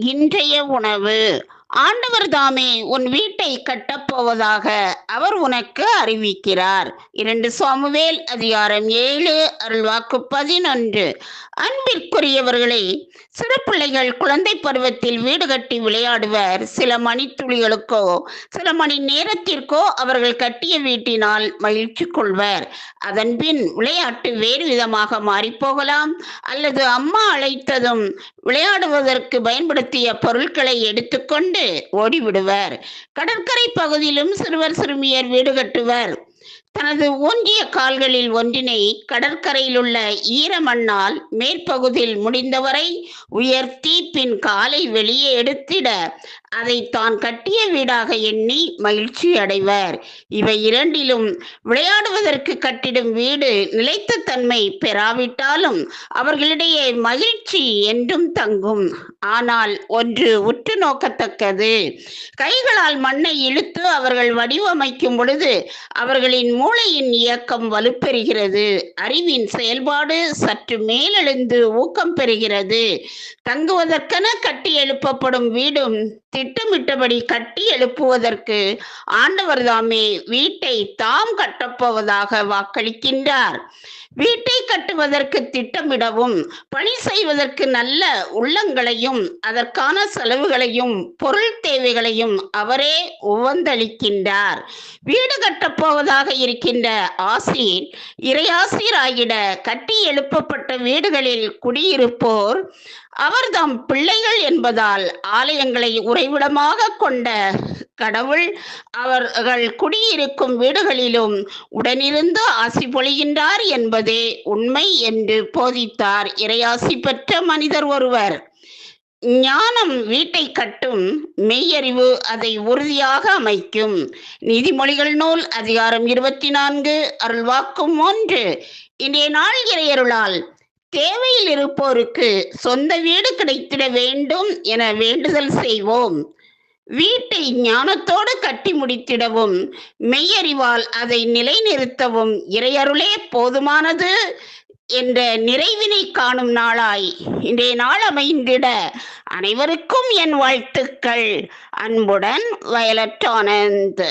இன்றைய உணவு. ஆண்டவர் தாமே உன் வீட்டை கட்டப்போவதாக அவர் உனக்கு அறிவிக்கிறார். இரண்டு சாமுவேல் அதிகாரம் ஏழு அருள்வாக்கு பதினொன்று. அன்பிற்குரியவர்களை சிறு பிள்ளைகள் குழந்தை பருவத்தில் வீடு கட்டி விளையாடுவர். சில மணித்துளிகளுக்கோ சில மணி நேரத்திற்கோ அவர்கள் கட்டிய வீட்டினால் மகிழ்ச்சி கொள்வர். அதன்பின் விளையாட்டு வேறு விதமாக மாறிப்போகலாம். அல்லது அம்மா அழைத்ததும் விளையாடுவதற்கு பயன்படுத்திய பொருட்களை எடுத்துக்கொண்டு ஓடிவிடுவர். கடற்கரை பகுதியிலும் சிறுவர் சிறுமியர் வீடு கட்டுவர். தனது ஊன்றிய கால்களில் ஒன்றினை கடற்கரையில் உள்ள ஈரமண்ணால் மேற்பகுதியில் முடிந்தவரை உயர்த்தி பின் காலை வெளியே எடுத்திட அதை தான் கட்டிய வீடாக எண்ணி மகிழ்ச்சி அடைவர். இவை இரண்டிலும் விளையாடுவதற்கு கட்டிடும் வீடு நிலைத்த தன்மை பெறாவிட்டாலும் அவர்களிடையே மகிழ்ச்சி என்றும் தங்கும். ஆனால் ஒன்று உற்று நோக்கத்தக்கது. கைகளால் மண்ணை இழுத்து அவர்கள் வடிவமைக்கும் பொழுது அவர்களின் மூளையின் இயக்கம் வலுப்பெறுகிறது. அறிவின் செயல்பாடு சற்று மேலெழுந்து ஊக்கம் பெறுகிறது. தங்குவதற்கென கட்டி எழுப்பப்படும் வீடும் திட்டமிட்டபடி கட்டி எழுப்புவதற்கு ஆண்டவர் தாமே வீட்டை தாம் கட்டப்போவதாக வாக்களிக்கின்றார். வீட்டை கட்டுவதற்கு திட்டமிடவும் பணி செய்வதற்கு நல்ல உள்ளங்களையும் அதற்கான செலவுகளையும் பொருள் தேவைகளையும் அவரே உவந்தளிக்கின்றார். வீடு கட்டப்போவதாக இருக்கின்ற ஆசிர் இறையாசிராகிட கட்டி எழுப்பப்பட்ட வீடுகளில் குடியிருப்போர் அவர்தம் பிள்ளைகள் என்பதால் ஆலயங்களை உறைவிடமாக கொண்ட கடவுள் அவர்கள் குடியிருக்கும் வீடுகளிலும் உடனிருந்து ஆசி பொழிகின்றார் என்பதே உண்மை என்று போதித்தார் இறையாசி பெற்ற மனிதர் ஒருவர். ஞானம் வீட்டை கட்டும் மெய்யறிவு அதை உறுதியாக அமைக்கும். நீதிமொழிகள் நூல் அதிகாரம் இருபத்தி நான்கு அருள்வாக்கும் ஒன்று. இன்றைய நாள் இறையருளால் தேவையில் இருப்போருக்கு சொந்த வீடு கிடைத்திட வேண்டும் என வேண்டுதல் செய்வோம். வீட்டை ஞானத்தோடு கட்டி முடித்திடவும் மெய்யறிவால் அதை நிலைநிறுத்தவும் இறையருளே போதுமானது என்ற நிறைவினை காணும் நாளாய். இன்றைய நாள் அமைந்திட அனைவருக்கும் என் வாழ்த்துக்கள். அன்புடன் வயலட் ஆனந்த்.